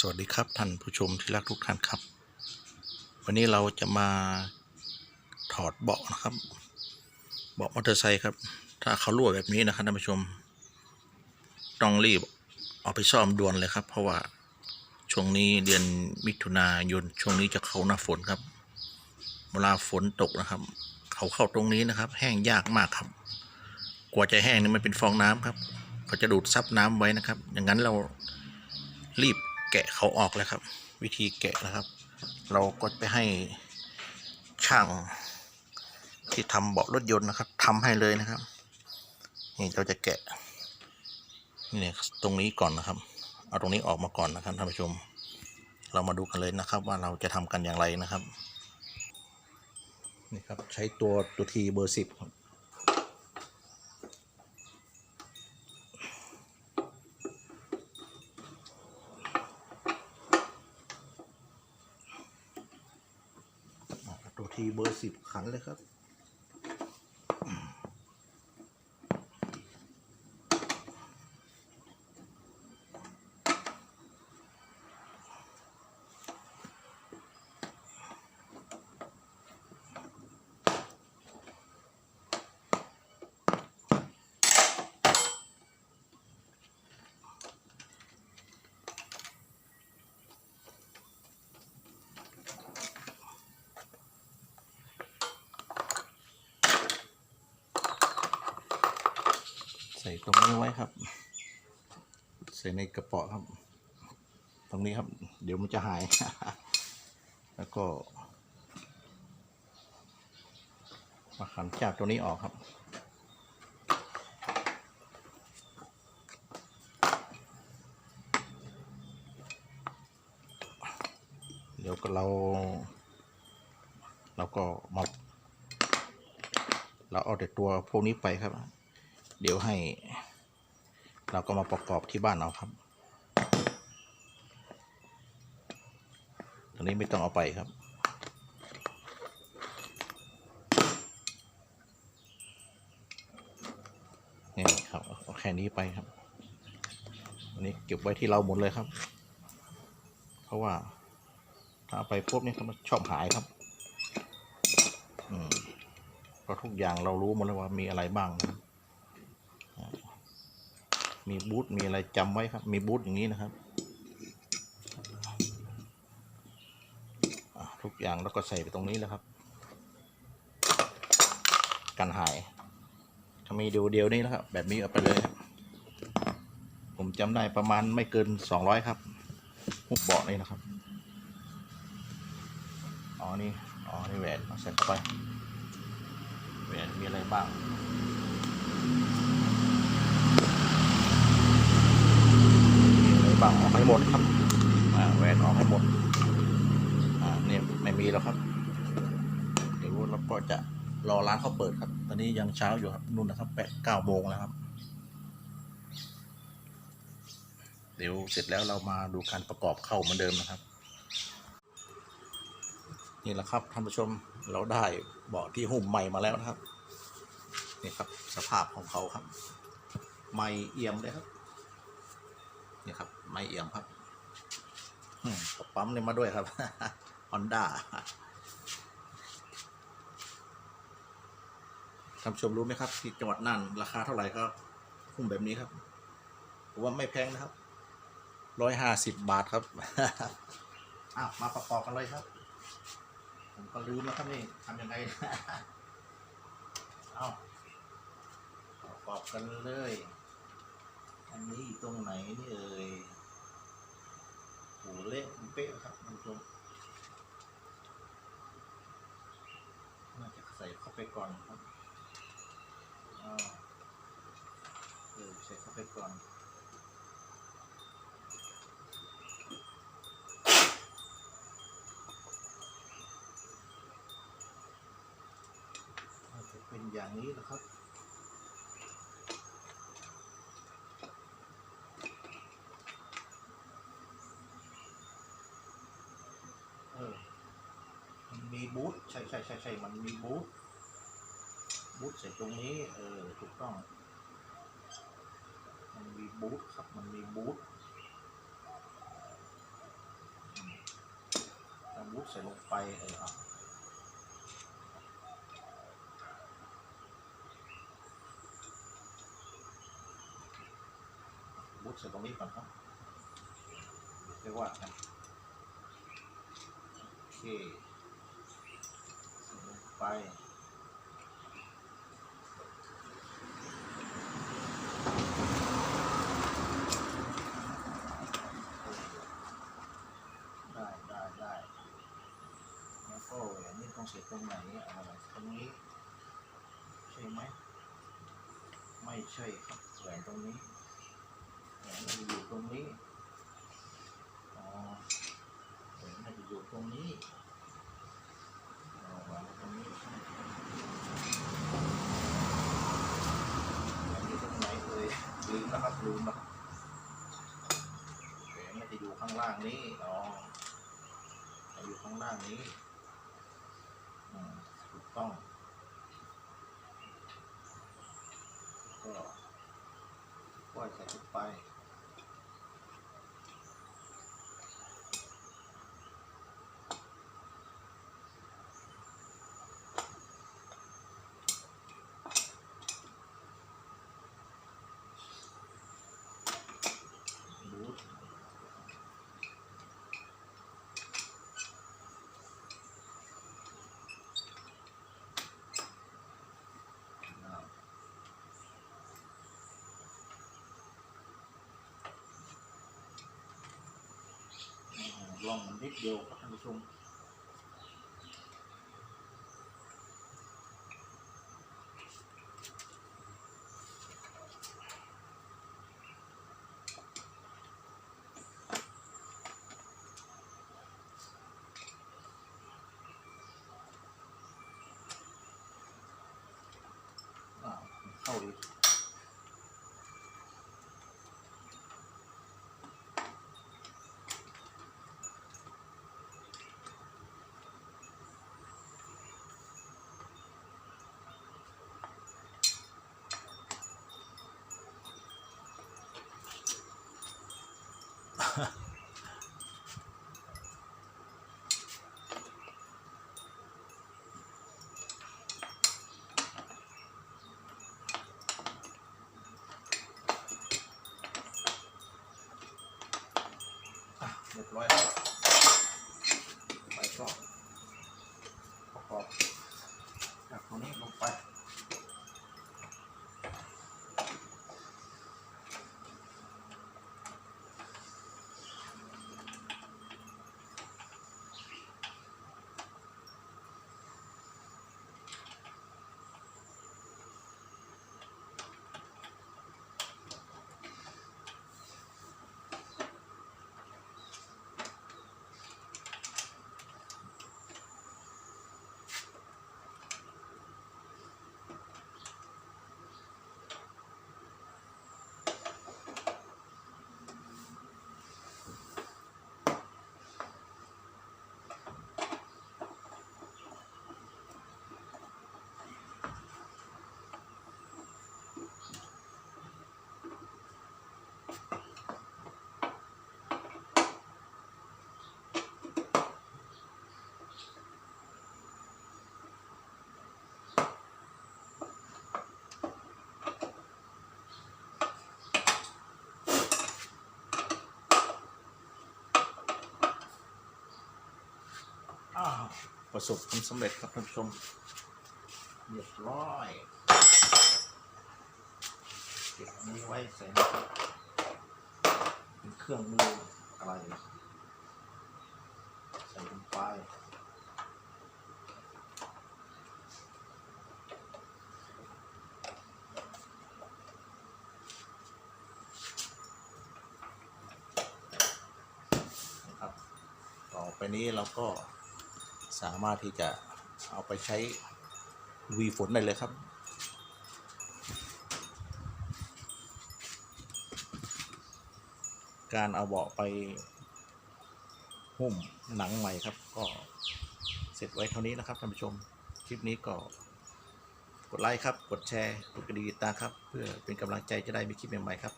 สวัสดีครับท่านผู้ชมที่รักทุกท่านครับ วันนี้เราจะมาถอดเบาะนะครับ เบาะมอเตอร์ไซค์ครับ ถ้าเขารั่วแบบนี้นะครับท่านผู้ชม ต้องรีบเอาไปซ่อมด่วนเลยครับ เพราะว่าช่วงนี้เดือนมิถุนายนช่วงนี้จะเข้าหน้าฝนครับ เวลาฝนตกนะครับ เขาเข้าตรงนี้นะครับ แห้งยากมากครับ กว่าจะแห้งนี่มันเป็นฟองน้ำครับเขาจะดูดซับน้ำไว้นะครับ อย่างนั้นเรารีบ กะเขาออกเลยครับ วิธีแกะนะครับ เราก็ไปให้ช่างที่ทำเบาะรถยนต์นะครับทำให้เลยนะครับ นี่เราจะแกะนี่ตรงนี้ก่อนนะครับ เอาตรงนี้ออกมาก่อนนะครับท่านผู้ชม เรามาดูกันเลยนะครับ ว่าเราจะทำกันอย่างไรนะครับ นี่ครับใช้ตัวตัวทีเบอร์สิบครับ ตัว ทีเบอร์สิบขันเลยครับ ส่ตรงนี้ไว้ครับ ใส่ในกระเป๋าครับ ตรงนี้ครับ เดี๋ยวมันจะหาย แล้วก็ มาขันจากตัวนี้ออกครับเดี๋ยวเรา เราก็มาเราเอาแต่ตัวพวกนี้ไปครับ เดี๋ยวให้ เราก็มาประกอบที่บ้านเอาครับตรงนี้ไม่ต้องเอาไปครับนี่ครับเอาแค่นี้ไปครับอันนี้เก็บไว้ที่เราหมดเลยครับ เพราะว่าถ้าเอาไปปุ๊บนี่ครับมันชอบหายครับอืมเพราะทุกอย่างเรารู้หมดแล้วว่ามีอะไรบ้างนะ มีบูธมีอะไรจำไว้ครับ มีบูธอย่างนี้นะครับทุกอย่างแล้วก็ใส่ไปตรงนี้แล้วครับ กันหายถ้ามีเดียวเดียวนี้นะครับ แบบนี้เอาไปเลยครับผมจำได้ประมาณไม่เกินสองร้อยครับหุบเบาะนี่นะครับอ๋อนี่อ๋อนี่แหวนเอาใส่เข้าไปแหวนมีอะไรบ้าง มีอะไรบ้างออกให้หมดครับแหวนออกให้หมดเนี่ยไม่มีแล้วครับ เดี๋ยวเราก็จะรอร้านเขาเปิดครับ ตอนนี้ยังเช้าอยู่ครับนู่นนะครับแปดเก้าโมงแล้วครับ เดี๋ยวเสร็จแล้วเรามาดูการประกอบเข้าเหมือนเดิมนะครับ นี่แหละครับท่านผู้ชมเราได้เบาะที่หุ้มใหม่มาแล้วนะครับนี่ครับสภาพของเขาครับ ไม่เอี่ยมเลยครับนี่ครับ ไม่เอี่ยมครับปั๊มเนี่ยมาด้วยครับฮอนด้าท่านผู้ชมรู้ไหมครับ ที่จังหวัดน่านราคาเท่าไหร่ก็หุ้มแบบนี้ครับผมว่าไม่แพงนะครับร้อยห้าสิบบาทครับอ้าวมาประกอบกันเลยครับ ผมก็ลืมแล้วครับนี่ทำยังไงเอาประกอบกันเลย อันนี้ตรงไหนนี่เอ่ย โหเละเป๊ะครับท่านผู้ชมน่าจะใส่เข้าไปก่อนครับอ้าวเออใส่เข้าไปก่อนอาจจะเป็นอย่างนี้นะครับ เออ มันมี บูธใช่ใช่ใช่ใช่มันมีบูธบูธเสร็จตรงนี้เออถูกต้อง มันมีบูธครับมันมีบูธส่ลงไปเออเอาบูทใส่ตรงนี้ก่อนครับเรียกว่าโอเค ไป ได้ได้ได้แล้วก็แหวนนี่ต้องเสียบตรงไหนอะไรตรงนี้ ใช่ไหม ไม่ใช่ครับแหวนตรงนี้แหวนมันอยู่ตรงนี้ อ๋อแหวนมันอยู่ตรงนี้อ๋อวางไว้ตรงนี้ใช่ไหมแหวนอยู่ตรงไหนเอ่ย ลืมนะครับลืมนะครับแหวมันจะอยู่ข้างล่างนี้อ๋อจะอยู่ข้างล่างนี้อืมถูกต้องก็ปล่อยใส่ลงไป บูทอ้าวอืม ลองมันนิดเดียวครับท่านผู้ชมอ่าเข้าดีอะเรียบร้อยแล้วไปก็ กรอบจากตรงนี้ลงไป อ้าว ประสบความสำเร็จครับท่านผู้ชมเรียบร้อยเก็บนี้ไว้ใส่เป็นเครื่องมืออะไรใส่ลงไปนะครับต่อไปนี้เราก็ สามารถที่จะเอาไปใช้วีฝนได้เลยครับ การเอาเบาะไปหุ้มหนังใหม่ครับ ก็เสร็จไว้เท่านี้นะครับท่านผู้ชมคลิปนี้ก็กดไลค์ครับ กดแชร์ กดกระดิ่งติดตามครับ เพื่อเป็นกำลังใจจะได้มีคลิปใหม่ๆครับ